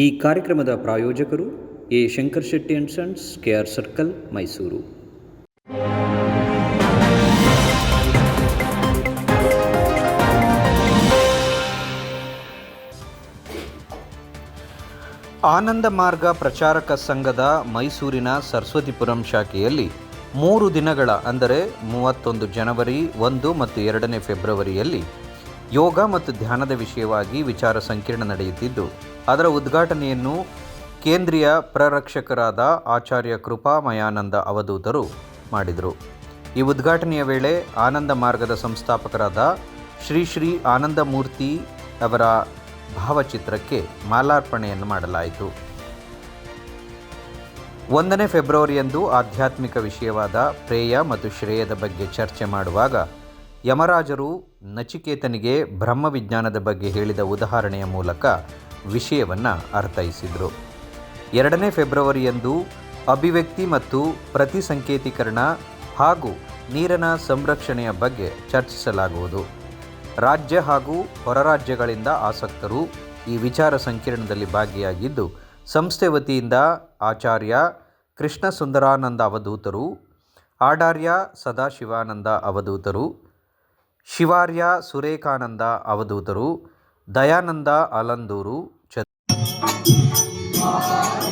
ಈ ಕಾರ್ಯಕ್ರಮದ ಪ್ರಾಯೋಜಕರು A Shankar Shetty and sons KR circle, Mysuru. Ananda Marga ಪ್ರಚಾರಕ ಸಂಘದ ಮೈಸೂರಿನ ಸರಸ್ವತಿಪುರಂ ಶಾಖೆಯಲ್ಲಿ ಮೂರು ದಿನಗಳ, ಅಂದರೆ ಮೂವತ್ತೊಂದು ಜನವರಿ, ಒಂದು ಮತ್ತು ಎರಡನೇ ಫೆಬ್ರವರಿಯಲ್ಲಿ ಯೋಗ ಮತ್ತು ಧ್ಯಾನದ ವಿಷಯವಾಗಿ ವಿಚಾರ ಸಂಕಿರಣ ನಡೆಯುತ್ತಿದ್ದು ಅದರ ಉದ್ಘಾಟನೆಯನ್ನು ಕೇಂದ್ರೀಯ ಪ್ರರಕ್ಷಕರಾದ ಆಚಾರ್ಯ ಕೃಪಾಮಯಾನಂದ ಅವಧೂತರು ಮಾಡಿದರು. ಈ ಉದ್ಘಾಟನೆಯ ವೇಳೆ ಆನಂದ ಮಾರ್ಗದ ಸಂಸ್ಥಾಪಕರಾದ ಶ್ರೀ ಶ್ರೀ ಆನಂದಮೂರ್ತಿ ಅವರ ಭಾವಚಿತ್ರಕ್ಕೆ ಮಾಲಾರ್ಪಣೆಯನ್ನು ಮಾಡಲಾಯಿತು. ಒಂದನೇ ಫೆಬ್ರವರಿಯಂದು ಆಧ್ಯಾತ್ಮಿಕ ವಿಷಯವಾದ ಪ್ರೇಯ ಮತ್ತು ಶ್ರೇಯದ ಬಗ್ಗೆ ಚರ್ಚೆ ಮಾಡುವಾಗ ಯಮರಾಜರು ನಚಿಕೇತನಿಗೆ ಬ್ರಹ್ಮವಿಜ್ಞಾನದ ಬಗ್ಗೆ ಹೇಳಿದ ಉದಾಹರಣೆಯ ಮೂಲಕ ವಿಷಯವನ್ನು ಅರ್ಥೈಸಿದರು. ಎರಡನೇ ಫೆಬ್ರವರಿಯಂದು ಅಭಿವ್ಯಕ್ತಿ ಮತ್ತು ಪ್ರತಿ ಸಂಕೇತೀಕರಣ ಹಾಗೂ ನೀರಿನ ಸಂರಕ್ಷಣೆಯ ಬಗ್ಗೆ ಚರ್ಚಿಸಲಾಗುವುದು. ರಾಜ್ಯ ಹಾಗೂ ಹೊರರಾಜ್ಯಗಳಿಂದ ಆಸಕ್ತರು ಈ ವಿಚಾರ ಸಂಕಿರಣದಲ್ಲಿ ಭಾಗಿಯಾಗಿದ್ದು, ಸಂಸ್ಥೆ ವತಿಯಿಂದ ಆಚಾರ್ಯ ಕೃಷ್ಣ ಸುಂದರಾನಂದ ಅವಧೂತರು, ಆಡಾರ್ಯ ಸದಾಶಿವಾನಂದ ಅವಧೂತರು, ಶಿವಾರ್ಯ ಸುರೇಖಾನಂದ ಅವಧೂತರು, ದಯಾನಂದ ಅಲಂದೂರು Oh